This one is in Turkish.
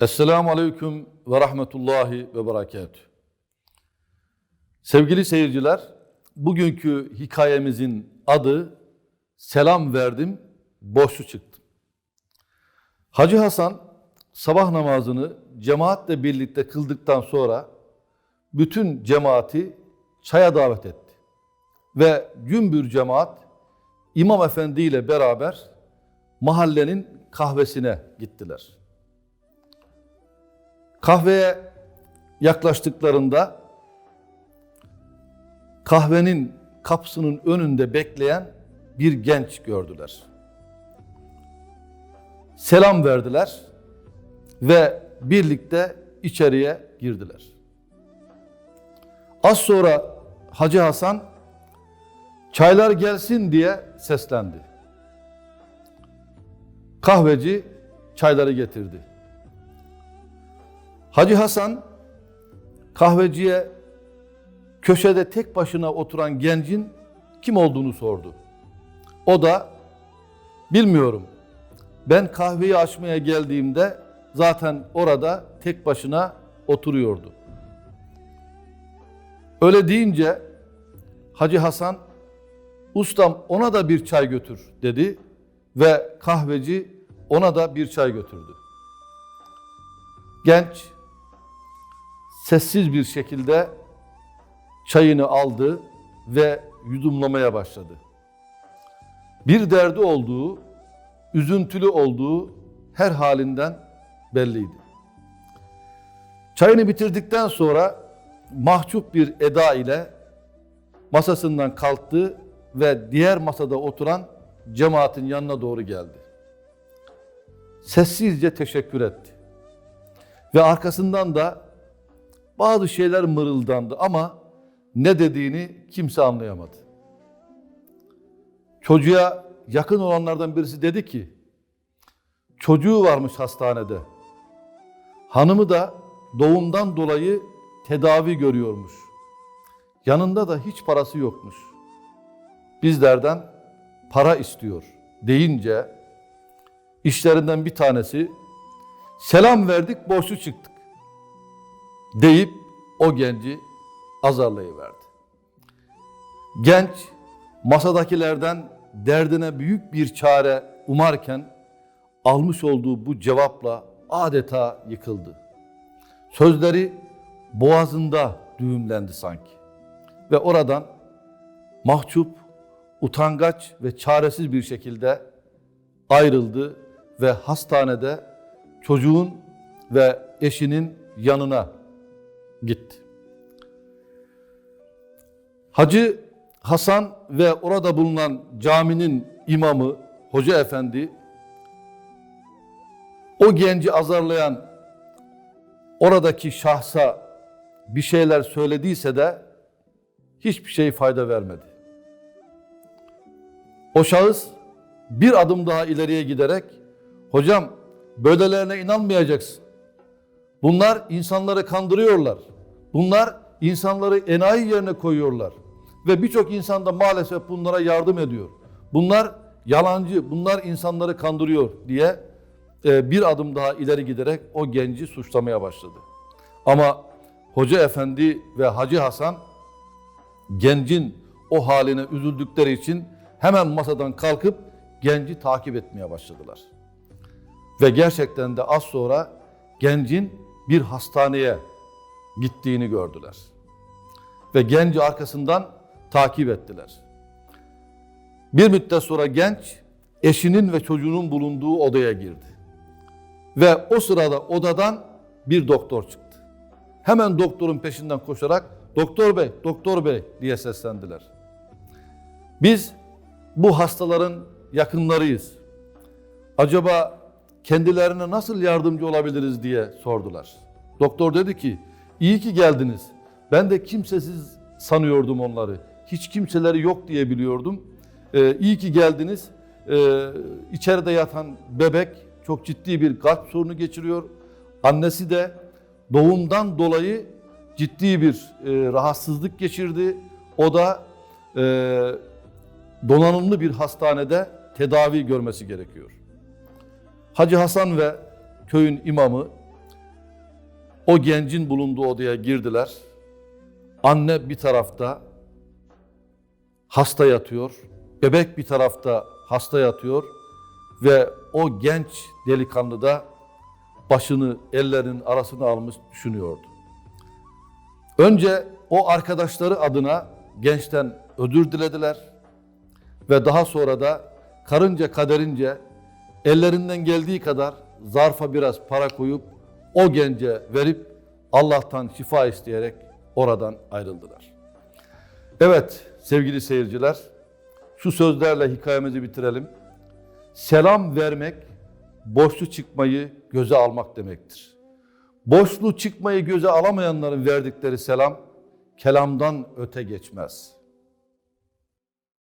Esselamu Aleyküm ve Rahmetullahi ve Berekatühü. Sevgili seyirciler, bugünkü hikayemizin adı Selam Verdim, Boşlu Çıktım. Hacı Hasan sabah namazını cemaatle birlikte kıldıktan sonra bütün cemaati çaya davet etti. Ve gümbür cemaat İmam Efendi ile beraber mahallenin kahvesine gittiler. Kahveye yaklaştıklarında kahvenin kapısının önünde bekleyen bir genç gördüler. Selam verdiler ve birlikte içeriye girdiler. Az sonra Hacı Hasan çaylar gelsin diye seslendi. Kahveci çayları getirdi. Hacı Hasan kahveciye köşede tek başına oturan gencin kim olduğunu sordu. O da bilmiyorum. Ben kahveyi açmaya geldiğimde zaten orada tek başına oturuyordu. Öyle deyince Hacı Hasan ustam ona da bir çay götür dedi ve kahveci ona da bir çay götürdü. Genç sessiz bir şekilde çayını aldı ve yudumlamaya başladı. Bir derdi olduğu, üzüntülü olduğu her halinden belliydi. Çayını bitirdikten sonra mahcup bir eda ile masasından kalktı ve diğer masada oturan cemaatin yanına doğru geldi. Sessizce teşekkür etti. Ve arkasından da bazı şeyler mırıldandı ama ne dediğini kimse anlayamadı. Çocuğa yakın olanlardan birisi dedi ki, çocuğu varmış hastanede. Hanımı da doğumdan dolayı tedavi görüyormuş. Yanında da hiç parası yokmuş. Bizlerden para istiyor deyince işlerinden bir tanesi selam verdik borçlu çıktık deyip o genci azarlayıverdi. Genç masadakilerden derdine büyük bir çare umarken almış olduğu bu cevapla adeta yıkıldı. Sözleri boğazında düğümlendi sanki. Ve oradan mahcup, utangaç ve çaresiz bir şekilde ayrıldı ve hastanede çocuğun ve eşinin yanına gitti. Hacı Hasan ve orada bulunan caminin imamı Hoca Efendi o genci azarlayan oradaki şahsa bir şeyler söylediyse de hiçbir şey fayda vermedi. O şahıs bir adım daha ileriye giderek hocam böylelerine inanmayacaksın. Bunlar insanları kandırıyorlar. Bunlar insanları enayi yerine koyuyorlar. Ve birçok insan da maalesef bunlara yardım ediyor. Bunlar yalancı, bunlar insanları kandırıyor diye e, bir adım daha ileri giderek o genci suçlamaya başladı. Ama Hoca Efendi ve Hacı Hasan gencin o haline üzüldükleri için hemen masadan kalkıp genci takip etmeye başladılar. Ve gerçekten de az sonra gencin bir hastaneye gittiğini gördüler. Ve genci arkasından takip ettiler. Bir müddet sonra genç eşinin ve çocuğunun bulunduğu odaya girdi. Ve o sırada odadan bir doktor çıktı. Hemen doktorun peşinden koşarak doktor bey, doktor bey diye seslendiler. Biz bu hastaların yakınlarıyız. Acaba kendilerine nasıl yardımcı olabiliriz diye sordular. Doktor dedi ki, iyi ki geldiniz. Ben de kimsesiz sanıyordum onları. Hiç kimseleri yok diye biliyordum. Ee, iyi ki geldiniz. Ee, içeride yatan bebek çok ciddi bir kalp sorunu geçiriyor. Annesi de doğumdan dolayı ciddi bir e, rahatsızlık geçirdi. O da e, donanımlı bir hastanede tedavi görmesi gerekiyor. Hacı Hasan ve köyün imamı O gencin bulunduğu odaya girdiler. Anne bir tarafta hasta yatıyor. Bebek bir tarafta hasta yatıyor ve o genç delikanlı da başını ellerinin arasına almış düşünüyordu. Önce o arkadaşları adına gençten ödür dilediler ve daha sonra da karınca kaderince ellerinden geldiği kadar zarfa biraz para koyup o gence verip Allah'tan şifa isteyerek oradan ayrıldılar. Evet sevgili seyirciler şu sözlerle hikayemizi bitirelim. Selam vermek boşlu çıkmayı göze almak demektir. Boşlu çıkmayı göze alamayanların verdikleri selam kelamdan öte geçmez.